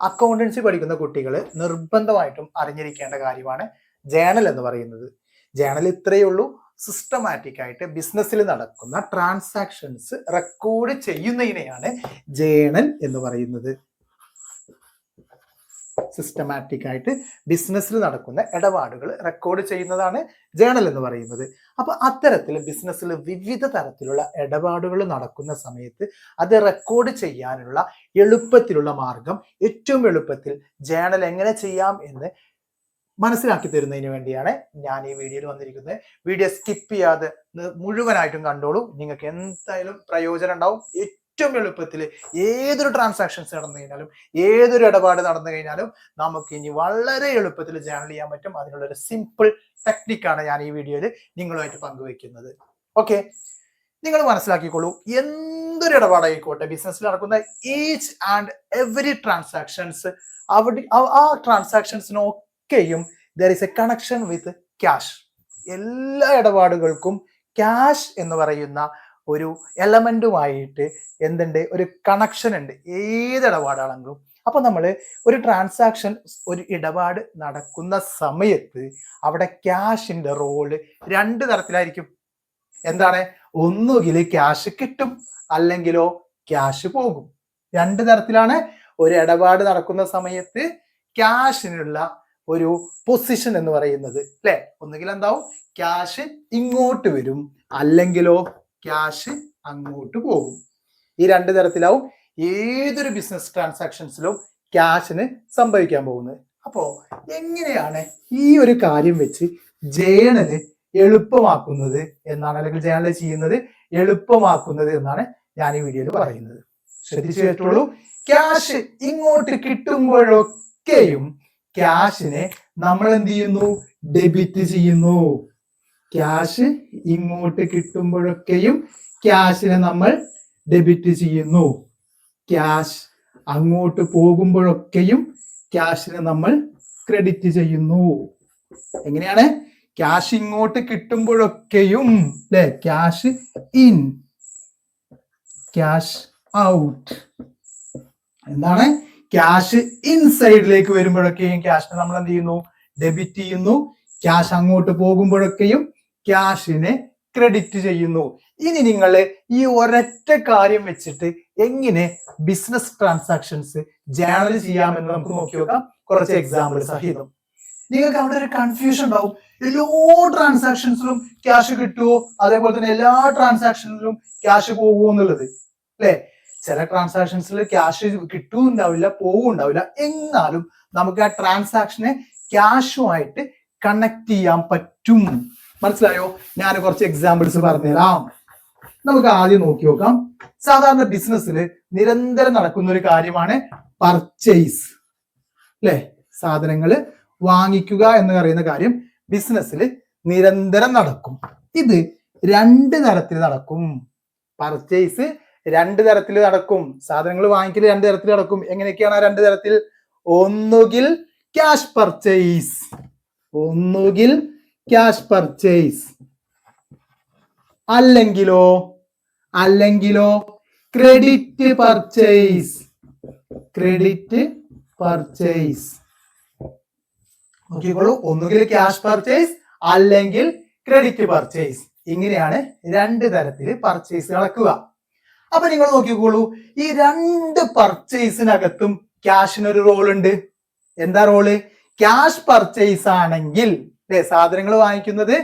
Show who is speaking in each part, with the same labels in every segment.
Speaker 1: Accountancy പഠിക്കുന്ന കുട്ടികൾ നിർബന്ധമായിട്ടും അറിഞ്ഞിരിക്കേണ്ട കാര്യമാണ് ജേണൽ എന്ന് പറയുന്നത്. ജേണൽ ഇത്രയേ ഉള്ളൂ. സിസ്റ്റമാറ്റിക് ആയിട്ട് ബിസിനസ്സിൽ നടക്കുന്ന ട്രാൻസാക്ഷൻസ് റെക്കോർഡ് ചെയ്യുന്നതിനെയാണ് ജേണൽ എന്ന് പറയുന്നത്. സിസ്റ്റമാറ്റിക് ആയിട്ട് ബിസിനസ്സിൽ നടക്കുന്ന ഇടപാടുകൾ റെക്കോർഡ് ചെയ്യുന്നതാണ് ജേണൽ എന്ന് പറയുന്നത്. അപ്പൊ അത്തരത്തിൽ ബിസിനസ്സിൽ വിവിധ തരത്തിലുള്ള ഇടപാടുകൾ നടക്കുന്ന സമയത്ത് അത് റെക്കോർഡ് ചെയ്യാനുള്ള എളുപ്പത്തിലുള്ള മാർഗം ഏറ്റവും എളുപ്പത്തിൽ ജേണൽ എങ്ങനെ ചെയ്യാം എന്ന് മനസ്സിലാക്കി തരുന്നതിന് വേണ്ടിയാണ് ഞാൻ ഈ വീഡിയോയിൽ വന്നിരിക്കുന്നത്. വീഡിയോ സ്കിപ്പ് ചെയ്യാതെ മുഴുവനായിട്ടും കണ്ടോളൂ. നിങ്ങൾക്ക് എന്തായാലും പ്രയോജനം ഉണ്ടാവും. ഏറ്റവും എളുപ്പത്തിൽ ഏതൊരു ട്രാൻസാക്ഷൻസ് നടന്നു കഴിഞ്ഞാലും ഏതൊരു ഇടപാട് നടന്നു കഴിഞ്ഞാലും നമുക്ക് ഇനി വളരെ എളുപ്പത്തിൽ ജേണൽ ചെയ്യാൻ പറ്റും. അതിനുള്ള ഒരു സിമ്പിൾ ടെക്നിക്കാണ് ഞാൻ ഈ വീഡിയോയിൽ നിങ്ങളുമായിട്ട് പങ്കുവെക്കുന്നത്. ഓക്കെ നിങ്ങൾ മനസ്സിലാക്കിക്കോളൂ എന്തൊരു ഇടപാടായിക്കോട്ടെ ബിസിനസ്സിൽ നടക്കുന്ന ഈച്ച് ആൻഡ് എവറി ട്രാൻസാക്ഷൻസ് അവിടെ ആ- ട്രാൻസാക്ഷൻസിനൊക്കെയും there is a connection with cash എല്ലാ ഇടപാടുകൾക്കും ക്യാഷ് എന്ന് പറയുന്ന ഒരു എലമെന്റുമായിട്ട് എന്തുണ്ട്? ഒരു കണക്ഷൻ ഉണ്ട്. ഏത് ഇടപാടാണെങ്കിലും അപ്പൊ നമ്മൾ ഒരു ട്രാൻസാക്ഷൻ ഒരു ഇടപാട് നടക്കുന്ന സമയത്ത് അവിടെ ക്യാഷിന്റെ റോൾ രണ്ട് തരത്തിലായിരിക്കും. എന്താണ്? ഒന്നുകിൽ ക്യാഷ് കിട്ടും അല്ലെങ്കിലോ ക്യാഷ് പോകും. രണ്ട് തരത്തിലാണ് ഒരു ഇടപാട് നടക്കുന്ന സമയത്ത് ക്യാഷിനുള്ള ഒരു പൊസിഷൻ എന്ന് പറയുന്നത്. അല്ലെ ഒന്നുകിൽ എന്താവും? ക്യാഷ് ഇങ്ങോട്ട് വരും. അല്ലെങ്കിലോ ക്യാഷ് അങ്ങോട്ട് പോകും. ഈ രണ്ട് തരത്തിലാവും ഏതൊരു ബിസിനസ് ട്രാൻസാക്ഷൻസിലും ക്യാഷിന് സംഭവിക്കാൻ പോകുന്നത്. അപ്പോ എങ്ങനെയാണ് ഈ ഒരു കാര്യം വെച്ച് ജേണൽ എളുപ്പമാക്കുന്നത് എന്നാണ് അല്ലെങ്കിൽ ജേണൽ ചെയ്യുന്നത് എളുപ്പമാക്കുന്നത് എന്നാണ് ഞാൻ ഈ വീഡിയോയിൽ പറയുന്നത്. ശ്രദ്ധിച്ചു കേട്ടോളൂ. ക്യാഷ് ഇങ്ങോട്ട് കിട്ടുമ്പോഴൊക്കെയും ക്യാഷിനെ നമ്മൾ എന്ത് ചെയ്യുന്നു? ഡെബിറ്റ് ചെയ്യുന്നു. ക്യാഷ് ഇങ്ങോട്ട് കിട്ടുമ്പോഴൊക്കെയും ക്യാഷിനെ നമ്മൾ ഡെബിറ്റ് ചെയ്യുന്നു. ക്യാഷ് അങ്ങോട്ട് പോകുമ്പോഴൊക്കെയും ക്യാഷിനെ നമ്മൾ ക്രെഡിറ്റ് ചെയ്യുന്നു. എങ്ങനെയാണ്? ക്യാഷ് ഇങ്ങോട്ട് കിട്ടുമ്പോഴൊക്കെയും അല്ലെ ക്യാഷ് ഇൻ ക്യാഷ് ഔട്ട്. എന്താണ്? ക്യാഷ് ഇൻസൈഡിലേക്ക് വരുമ്പോഴൊക്കെയും ക്യാഷിനെ നമ്മൾ എന്ത് ചെയ്യുന്നു? ഡെബിറ്റ് ചെയ്യുന്നു. ക്യാഷ് അങ്ങോട്ട് പോകുമ്പോഴൊക്കെയും ക്യാഷിനെ ക്രെഡിറ്റ് ചെയ്യുന്നു. ഇനി നിങ്ങൾ ഈ ഒരൊറ്റ കാര്യം വെച്ചിട്ട് എങ്ങനെ ബിസിനസ് ട്രാൻസാക്ഷൻസ് ജേണൽ ചെയ്യാമെന്ന് നമുക്ക് നോക്കി നോക്കാം. കുറച്ച് എക്സാമ്പിൾ സഹിതം നിങ്ങൾക്ക് അവിടെ ഒരു കൺഫ്യൂഷൻ ഉണ്ടാവും. എല്ലാ ട്രാൻസാക്ഷൻസിലും ക്യാഷ് കിട്ടുമോ അതേപോലെ തന്നെ എല്ലാ ട്രാൻസാക്ഷനിലും ക്യാഷ് പോകുമോ എന്നുള്ളത്. അല്ലെ? ചില ട്രാൻസാക്ഷൻസിൽ ക്യാഷ് പോവും ഉണ്ടാവില്ല എന്നാലും നമുക്ക് ആ ട്രാൻസാക്ഷനെ ക്യാഷുമായിട്ട് കണക്ട് ചെയ്യാൻ പറ്റും. മനസ്സിലായോ? ഞാൻ കുറച്ച് എക്സാമ്പിൾസ് പറഞ്ഞുതരാം. നമുക്ക് ആദ്യം നോക്കി നോക്കാം. സാധാരണ ബിസിനസ്സിൽ നിരന്തരം നടക്കുന്ന ഒരു കാര്യമാണ് പർച്ചേസ് അല്ലെ സാധനങ്ങൾ വാങ്ങിക്കുക എന്ന് പറയുന്ന കാര്യം ബിസിനസ്സിൽ നിരന്തരം നടക്കും. ഇത് രണ്ട് തരത്തിൽ നടക്കും. പർച്ചേസ് രണ്ട് തരത്തിൽ നടക്കും. സാധനങ്ങൾ വാങ്ങിക്കൽ രണ്ട് തരത്തിൽ നടക്കും. എങ്ങനെയൊക്കെയാണ് ആ രണ്ട് തരത്തിൽ? ഒന്നുകിൽ ക്യാഷ് പർച്ചേസ് ഒന്നുകിൽ ക്യാഷ് പർച്ചേസ് അല്ലെങ്കിലോ അല്ലെങ്കിലോ ക്രെഡിറ്റ് പർച്ചേസ് ക്രെഡിറ്റ് പർച്ചേസ് നോക്കിക്കോളൂ. ഒന്നുകിൽ ക്യാഷ് പർച്ചേസ് അല്ലെങ്കിൽ ക്രെഡിറ്റ് പർച്ചേസ് ഇങ്ങനെയാണ് രണ്ട് തരത്തിൽ പർച്ചേസ് കളക്കുക അപ്പൊ നിങ്ങൾ നോക്കിക്കോളൂ. ഈ രണ്ട് പർച്ചേസിനകത്തും ക്യാഷിനൊരു റോൾ ഉണ്ട്. എന്താ റോൾ ക്യാഷ് പർച്ചേസ് ആണെങ്കിൽ അല്ലെ സാധനങ്ങൾ വാങ്ങിക്കുന്നത്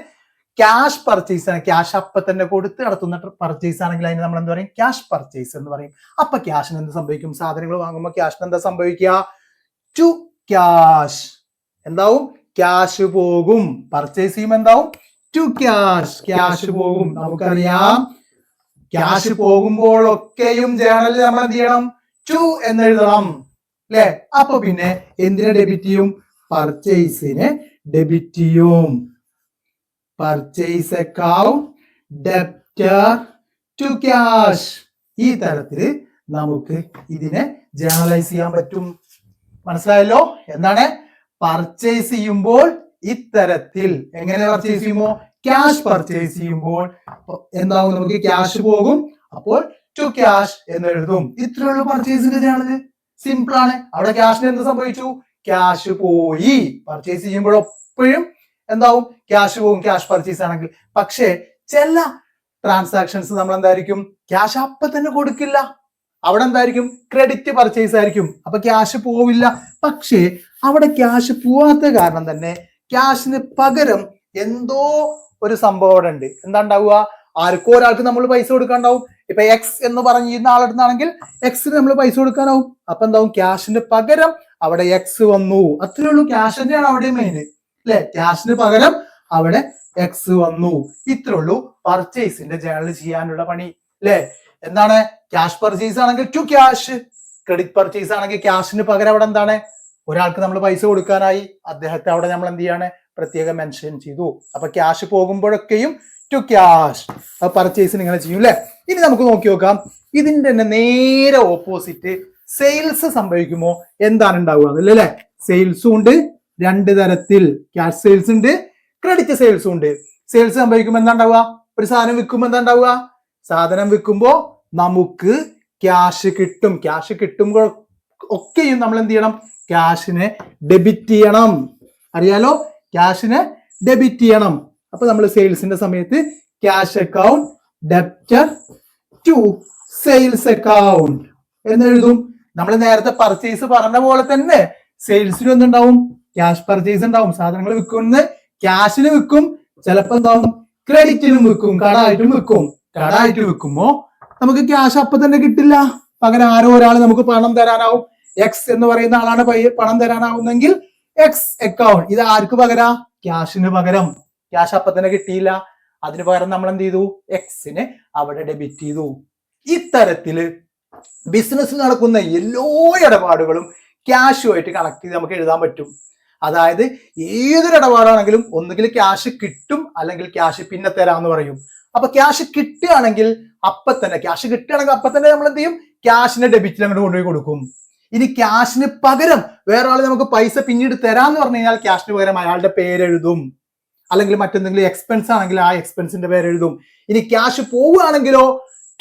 Speaker 1: ക്യാഷ് പർച്ചേസ് ആണ്. ക്യാഷ് അപ്പൊ തന്നെ കൊടുത്ത് നടത്തുന്ന പർച്ചേസ് ആണെങ്കിൽ അതിന് നമ്മൾ എന്താ പറയും? ക്യാഷ് പർച്ചേസ് എന്ന് പറയും. അപ്പൊ ക്യാഷിന് എന്ത് സംഭവിക്കും? സാധനങ്ങൾ വാങ്ങുമ്പോൾ ക്യാഷിന് എന്താ സംഭവിക്കുക? ടു ക്യാഷ് എന്താവും? ക്യാഷ് പോകും. പർച്ചേസ് ചെയ്യുമ്പോൾ എന്താവും? ടു ക്യാഷ് ക്യാഷ് പോകും. നമുക്കറിയാം. ക്യാഷ് പോകുമ്പോഴൊക്കെയും ജേണലിൽ നമ്മൾ എന്ത് ചെയ്യണം? ടു എന്ന് എഴുതണം. അല്ലെ അപ്പൊ പിന്നെ എന്തിനെ ഡെബിറ്റ് ചെയ്യും? പർച്ചേസിനെ ഡെബിറ്റ് ചെയ്യും purchase account debtor to cash ഈ തരത്തിൽ നമുക്ക് ഇതിനെ ജേണലൈസ് ചെയ്യാൻ പറ്റും. മനസ്സിലായല്ലോ? എന്താണ്? പർച്ചേസ് ചെയ്യുമ്പോൾ ഇത്തരത്തിൽ എങ്ങനെ പർച്ചേസ് ചെയ്യുമോ? ക്യാഷ് പർച്ചേസ് ചെയ്യുമ്പോൾ എന്താവും? നമുക്ക് ക്യാഷ് പോകും. അപ്പോൾ ടു ക്യാഷ് എന്ന് എഴുതും. ഇത്രയുള്ള പർച്ചേസിന്റെ ജേണൽ സിമ്പിൾ ആണ്. അവിടെ ക്യാഷിന് എന്ത് സംഭവിച്ചു? ക്യാഷ് പോയി. പർച്ചേസ് ചെയ്യുമ്പോഴെപ്പോഴും എന്താവും? ക്യാഷ് പോകും ക്യാഷ് പർച്ചേസ് ആണെങ്കിൽ. പക്ഷേ ചില ട്രാൻസാക്ഷൻസ് നമ്മൾ എന്തായിരിക്കും ക്യാഷ് അപ്പൊ തന്നെ കൊടുക്കില്ല. അവിടെ എന്തായിരിക്കും? ക്രെഡിറ്റ് പർച്ചേസ് ആയിരിക്കും. അപ്പൊ ക്യാഷ് പോവില്ല. പക്ഷേ അവിടെ ക്യാഷ് പോവാത്ത കാരണം തന്നെ ക്യാഷിന് പകരം എന്തോ ഒരു സംഭവം അവിടെ ഉണ്ട്. എന്താ ഉണ്ടാവുക? ആർക്കോ ഒരാൾക്ക് നമ്മൾ പൈസ കൊടുക്കാണ്ടാവും. ഇപ്പൊ എക്സ് എന്ന് പറഞ്ഞിരുന്ന ആളെടുത്താണെങ്കിൽ എക്സിന് നമ്മൾ പൈസ കൊടുക്കാനാവും. അപ്പൊ എന്താവും? ക്യാഷിന് പകരം അവിടെ എക്സ് വന്നു. അത്രേ ഉള്ളൂ ക്യാഷ് തന്നെയാണ് അവിടെ മെയിൻ അല്ലെ ക്യാഷിന് പകരം അവിടെ എക്സ് വന്നു. ഇത്രേ ഉള്ളൂ പർച്ചേസിന്റെ ജേണൽ ചെയ്യാനുള്ള പണി. അല്ലെ എന്താണ്? ക്യാഷ് പർച്ചേസ് ആണെങ്കിൽ ടു ക്യാഷ് ക്രെഡിറ്റ് പർച്ചേസ് ആണെങ്കിൽ ക്യാഷിന് പകരം അവിടെ എന്താണ്? ഒരാൾക്ക് നമ്മൾ പൈസ കൊടുക്കാനായി അദ്ദേഹത്തെ അവിടെ നമ്മൾ എന്ത് ചെയ്യാണ്? പ്രത്യേകം മെൻഷൻ ചെയ്തു. അപ്പൊ ക്യാഷ് പോകുമ്പോഴൊക്കെയും ടു ക്യാഷ് പർച്ചേസ് നിങ്ങൾ ചെയ്യും അല്ലെ ഇനി നമുക്ക് നോക്കി നോക്കാം. ഇതിന്റെ തന്നെ നേരെ ഓപ്പോസിറ്റ് സെയിൽസ് സംഭവിക്കുമോ? എന്താണ് ഉണ്ടാവുക അല്ലേ? സെയിൽസും ഉണ്ട്. രണ്ട് തരത്തിൽ ക്യാഷ് സെയിൽസ് ഉണ്ട് ക്രെഡിറ്റ് സെയിൽസും ഉണ്ട്. സെയിൽസ് സംഭവിക്കുമ്പോൾ എന്താ ഉണ്ടാവുക? ഒരു സാധനം വിൽക്കുമ്പോൾ എന്താ ഉണ്ടാവുക? സാധനം വിൽക്കുമ്പോൾ നമുക്ക് ക്യാഷ് കിട്ടും. ക്യാഷ് കിട്ടുമ്പോൾ ഒക്കെയും നമ്മൾ എന്ത് ചെയ്യണം? ക്യാഷിനെ ഡെബിറ്റ് ചെയ്യണം. അറിയാലോ? ക്യാഷിനെ ഡെബിറ്റ് ചെയ്യണം. അപ്പൊ നമ്മൾ സെയിൽസിന്റെ സമയത്ത് cash account debtor to sales account എന്ന് എഴുതും. നമ്മൾ നേരത്തെ പർച്ചേസ് പറഞ്ഞ പോലെ തന്നെ സെയിൽസിന് എന്തുണ്ടാവും ക്യാഷ് പർച്ചേസ് ഉണ്ടാവും. സാധനങ്ങൾ വിൽക്കുന്ന ക്യാഷിന് വിൽക്കും ചിലപ്പോൾ എന്താവും? ക്രെഡിറ്റിനും വിൽക്കും കടായിട്ടും വിൽക്കും കടായിട്ട് വിൽക്കുമ്പോ നമുക്ക് ക്യാഷ് അപ്പൊ തന്നെ കിട്ടില്ല. പകരം ആരോ ഒരാൾ നമുക്ക് പണം തരാനാവും. എക്സ് എന്ന് പറയുന്ന ആളാണ് പണം തരാനാവുന്നെങ്കിൽ എക്സ് അക്കൗണ്ട് ഇത് ആർക്ക് പകരാ? ക്യാഷിന് പകരം. ക്യാഷ് അപ്പൊ തന്നെ കിട്ടിയില്ല. അതിന് പകരം നമ്മൾ എന്ത് ചെയ്തു എക്സിന് അവിടെ ഡെബിറ്റ് ചെയ്തു. ഇത്തരത്തിൽ ബിസിനസ്സിൽ നടക്കുന്ന എല്ലാ ഇടപാടുകളും ക്യാഷുമായിട്ട് കണക്ട് ചെയ്ത് നമുക്ക് എഴുതാൻ പറ്റും. അതായത് ഏതൊരു ഇടപാടാണെങ്കിലും ഒന്നുകിൽ ക്യാഷ് കിട്ടും അല്ലെങ്കിൽ ക്യാഷ് പിന്നെ തരാമെന്ന് പറയും. അപ്പൊ ക്യാഷ് കിട്ടുകയാണെങ്കിൽ അപ്പൊ തന്നെ ക്യാഷ് കിട്ടുകയാണെങ്കിൽ അപ്പൊ തന്നെ നമ്മൾ എന്ത് ചെയ്യും? ക്യാഷിനെ ഡെബിറ്റിൽ അങ്ങോട്ട് കൊണ്ടുപോയി കൊടുക്കും. ഇനി ക്യാഷിന് പകരം വേറെ ആൾ നമുക്ക് പൈസ പിന്നീട് തരാന്ന് പറഞ്ഞു കഴിഞ്ഞാൽ ക്യാഷിന് പകരം അയാളുടെ പേരെഴുതും അല്ലെങ്കിൽ മറ്റെന്തെങ്കിലും എക്സ്പെൻസ് ആണെങ്കിൽ ആ എക്സ്പെൻസിന്റെ പേര് എഴുതും. ഇനി ക്യാഷ് പോവുകയാണെങ്കിലോ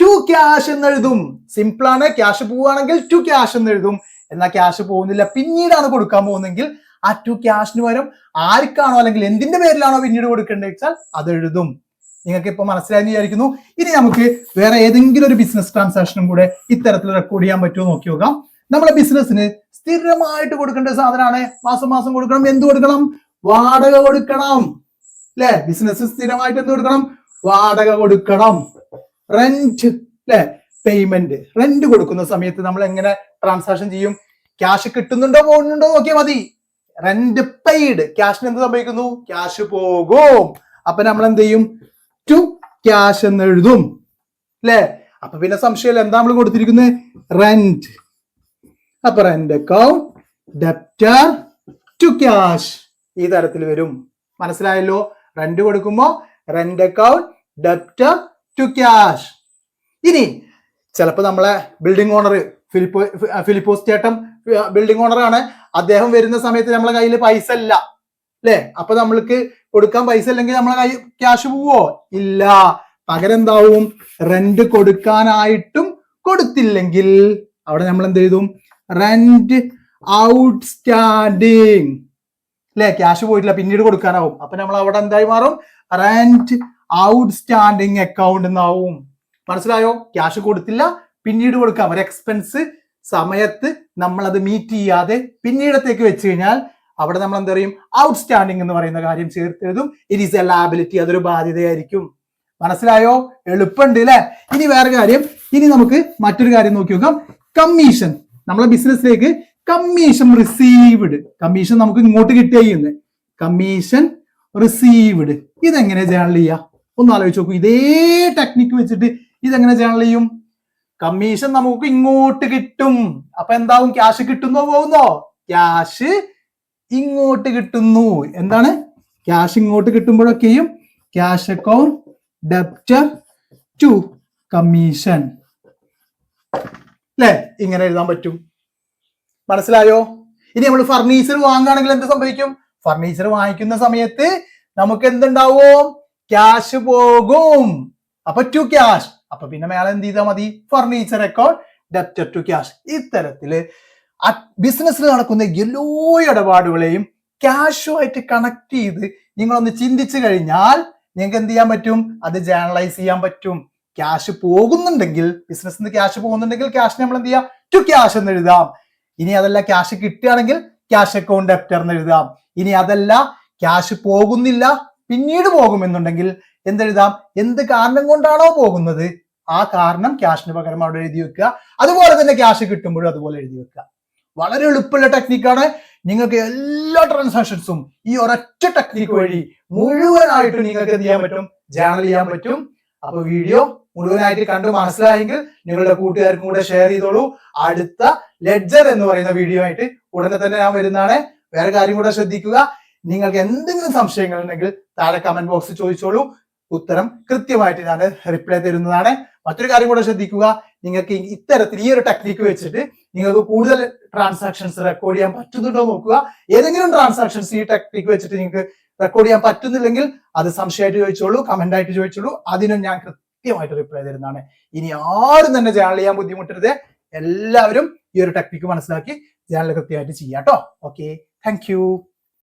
Speaker 1: ടു ക്യാഷ് എന്ന് എഴുതും സിമ്പിൾ ആണ്. ക്യാഷ് പോവുകയാണെങ്കിൽ ടു ക്യാഷ് എന്ന് എഴുതും എന്നാൽ ക്യാഷ് പോകുന്നില്ല. പിന്നീടാണ് കൊടുക്കാൻ പോകുന്നെങ്കിൽ ആ ടു ക്യാഷിന് പകരം ആർക്കാണോ അല്ലെങ്കിൽ എന്തിന്റെ പേരിലാണോ പിന്നീട് കൊടുക്കേണ്ടത് വെച്ചാൽ അത് എഴുതും നിങ്ങൾക്ക് ഇപ്പൊ മനസ്സിലായെന്ന് വിചാരിക്കുന്നു. ഇനി നമുക്ക് വേറെ ഏതെങ്കിലും ഒരു ബിസിനസ് ട്രാൻസാക്ഷനും കൂടെ ഇത്തരത്തിൽ റെക്കോർഡ് ചെയ്യാൻ പറ്റുമോ നോക്കി നോക്കാം. നമ്മുടെ ബിസിനസ്സിന് സ്ഥിരമായിട്ട് കൊടുക്കേണ്ട സാധനമാണ്. മാസം മാസം കൊടുക്കണം. എന്ത് കൊടുക്കണം? വാടക കൊടുക്കണം. അല്ലെ? ബിസിനസ് സ്ഥിരമായിട്ട് എന്ത് കൊടുക്കണം? വാടക കൊടുക്കണം. റെന്റ് അല്ലെ പേയ്മെന്റ് റെന്റ് കൊടുക്കുന്ന സമയത്ത് നമ്മൾ എങ്ങനെ ട്രാൻസാക്ഷൻ ചെയ്യും? ക്യാഷ് കിട്ടുന്നുണ്ടോ പോകുന്നുണ്ടോ നോക്കിയാൽ മതി. റെന്റ് പെയ്ഡ് ക്യാഷിന് എന്ത് സംഭവിക്കുന്നു? ക്യാഷ് പോകും. അപ്പൊ നമ്മൾ എന്ത് ചെയ്യും? ടു ക്യാഷ് എന്ന് എഴുതും. അല്ലെ അപ്പൊ പിന്നെ സംശയമില്ല എന്താ നമ്മൾ കൊടുത്തിരിക്കുന്നത് റെന്റ് അപ്പൊ rent account debtor to cash ഈ തരത്തിൽ വരും. മനസ്സിലായല്ലോ? റെന്റ് കൊടുക്കുമ്പോ rent account debtor to cash ഇനി ചിലപ്പോൾ നമ്മളെ ബിൽഡിംഗ് ഓണർ ഫിലിപ്പോ ഫിലിപ്പോസ് ചേട്ടൻ ബിൽഡിംഗ് ഓണറാണ് അദ്ദേഹം വരുന്ന സമയത്ത് നമ്മളെ കയ്യിൽ പൈസ ഇല്ല. അല്ലെ? അപ്പൊ നമ്മൾക്ക് കൊടുക്കാൻ പൈസ ഇല്ലെങ്കിൽ നമ്മളെ കൈ ക്യാഷ് പോവോ? ഇല്ല. പകരം എന്താവും? റെന്റ് കൊടുക്കാനായിട്ടും കൊടുത്തില്ലെങ്കിൽ. അവിടെ നമ്മൾ എന്ത് ചെയ്തു? റെന്റ് ഔട്ട്സ്റ്റാൻഡിങ് അല്ലെ? ക്യാഷ് പോയിട്ടില്ല. പിന്നീട് കൊടുക്കാനാവും. അപ്പൊ നമ്മൾ അവിടെ എന്തായി മാറും? റെന്റ് ഔട്ട്സ്റ്റാൻഡിങ് അക്കൗണ്ട് എന്നാവും. മനസ്സിലായോ? ക്യാഷ് കൊടുത്തില്ല പിന്നീട് കൊടുക്കാം. ഒരു എക്സ്പെൻസ് സമയത്ത് നമ്മൾ അത് മീറ്റ് ചെയ്യാതെ പിന്നീടത്തേക്ക് വെച്ച് കഴിഞ്ഞാൽ അവിടെ നമ്മൾ എന്താ പറയും? ഔട്ട് സ്റ്റാൻഡിങ് എന്ന് പറയുന്ന കാര്യം ചേർത്തെഴുതും. ഇറ്റ് ഈസ് എ ലാബിലിറ്റി അതൊരു ബാധ്യതയായിരിക്കും. മനസ്സിലായോ? എളുപ്പമുണ്ട് അല്ലെ ഇനി വേറെ കാര്യം. ഇനി നമുക്ക് മറ്റൊരു കാര്യം നോക്കി നോക്കാം. കമ്മീഷൻ നമ്മളെ ബിസിനസ്സിലേക്ക് കമ്മീഷൻ റിസീവ്ഡ് കമ്മീഷൻ നമുക്ക് ഇങ്ങോട്ട് കിട്ടുക കമ്മീഷൻ റിസീവ്ഡ് ഇതെങ്ങനെ ജേണൽ ചെയ്യുക? ഒന്ന് ആലോചിച്ച് നോക്കൂ. ഇതേ ടെക്നിക്ക് വെച്ചിട്ട് ഇതെങ്ങനെ ചാനൽ ചെയ്യും? കമ്മീഷൻ നമുക്ക് ഇങ്ങോട്ട് കിട്ടും. അപ്പൊ എന്താവും? ക്യാഷ് കിട്ടുന്നോ പോകുന്നോ? ക്യാഷ് ഇങ്ങോട്ട് കിട്ടുന്നു. എന്താണ്? ക്യാഷ് ഇങ്ങോട്ട് കിട്ടുമ്പോഴൊക്കെയും cash account debtor to commission അല്ലെ ഇങ്ങനെ എഴുതാൻ പറ്റും. മനസ്സിലായോ? ഇനി നമ്മൾ ഫർണിച്ചർ വാങ്ങുകയാണെങ്കിൽ എന്ത് സംഭവിക്കും? ഫർണിച്ചർ വാങ്ങിക്കുന്ന സമയത്ത് നമുക്ക് എന്തുണ്ടാവും? ക്യാഷ് പോകും. അപ്പൊ ടു ക്യാഷ് അപ്പൊ പിന്നെ മേലെ എന്ത് ചെയ്താൽ മതി? Furniture account debtor to cash ഇത്തരത്തിൽ ബിസിനസ്സിൽ നടക്കുന്ന എല്ലാ ഇടപാടുകളെയും ക്യാഷുമായിട്ട് കണക്ട് ചെയ്ത് നിങ്ങളൊന്ന് ചിന്തിച്ചു കഴിഞ്ഞാൽ നിങ്ങൾക്ക് എന്ത് ചെയ്യാൻ പറ്റും? അത് ജേണലൈസ് ചെയ്യാൻ പറ്റും. ക്യാഷ് പോകുന്നുണ്ടെങ്കിൽ ബിസിനസ് നിന്ന് ക്യാഷ് പോകുന്നുണ്ടെങ്കിൽ ക്യാഷ് നമ്മൾ എന്ത് ചെയ്യാം? ടു ക്യാഷ് എന്ന് എഴുതാം. ഇനി അതല്ല ക്യാഷ് കിട്ടുകയാണെങ്കിൽ ക്യാഷ് അക്കൗണ്ട് ഡെപ്റ്റർ എന്ന് എഴുതാം. ഇനി അതല്ല ക്യാഷ് പോകുന്നില്ല പിന്നീട് പോകുമെന്നുണ്ടെങ്കിൽ എന്തെഴുതാം എന്ത് കാരണം കൊണ്ടാണോ പോകുന്നത്? ആ കാരണം ക്യാഷിന് പകരം അവിടെ എഴുതി വെക്കുക. അതുപോലെ തന്നെ ക്യാഷ് കിട്ടുമ്പോഴും അതുപോലെ എഴുതി വെക്കുക. വളരെ എളുപ്പമുള്ള ടെക്നിക്കാണ് നിങ്ങൾക്ക് എല്ലാ ട്രാൻസാക്ഷൻസും ഈ ഒരൊറ്റ ടെക്നിക്ക് വഴി മുഴുവനായിട്ട് നിങ്ങൾക്ക് എന്ത് ചെയ്യാൻ പറ്റും? ജേണൽ ചെയ്യാൻ പറ്റും. അപ്പൊ വീഡിയോ മുഴുവനായിട്ട് കണ്ട് മനസ്സിലായെങ്കിൽ നിങ്ങളുടെ കൂട്ടുകാർക്കും കൂടെ ഷെയർ ചെയ്തോളൂ. അടുത്ത ലെഡ്ജർ എന്ന് പറയുന്ന വീഡിയോ ആയിട്ട് ഉടനെ തന്നെ ഞാൻ വരുന്നതാണ്. വേറെ കാര്യം കൂടെ ശ്രദ്ധിക്കുക. നിങ്ങൾക്ക് എന്തെങ്കിലും സംശയങ്ങൾ ഉണ്ടെങ്കിൽ താഴെ കമന്റ് ബോക്സിൽ ചോദിച്ചോളൂ. ഉത്തരം കൃത്യമായിട്ട് ഞാൻ റിപ്ലൈ തരുന്നതാണ്. മറ്റൊരു കാര്യം കൂടെ ശ്രദ്ധിക്കുക. നിങ്ങൾക്ക് ഇത്തരത്തിൽ ഈ ഒരു ടെക്നിക്ക് വെച്ചിട്ട് നിങ്ങൾക്ക് കൂടുതൽ ട്രാൻസാക്ഷൻസ് റെക്കോർഡ് ചെയ്യാൻ പറ്റുന്നുണ്ടോ നോക്കുക. ഏതെങ്കിലും ട്രാൻസാക്ഷൻസ് ഈ ടെക്നിക്ക് വെച്ചിട്ട് നിങ്ങൾക്ക് റെക്കോർഡ് ചെയ്യാൻ പറ്റുന്നില്ലെങ്കിൽ അത് സംശയമായിട്ട് ചോദിച്ചോളൂ കമന്റ് ആയിട്ട് ചോദിച്ചോളൂ. അതിനും ഞാൻ കൃത്യമായിട്ട് റിപ്ലൈ തരുന്നതാണ്. ഇനി ആരും തന്നെ ചാനൽ ചെയ്യാൻ ബുദ്ധിമുട്ടരുത്. എല്ലാവരും ഈ ഒരു ടെക്നിക്ക് മനസ്സിലാക്കി ചാനൽ കൃത്യമായിട്ട് ചെയ്യാം കേട്ടോ. Okay thank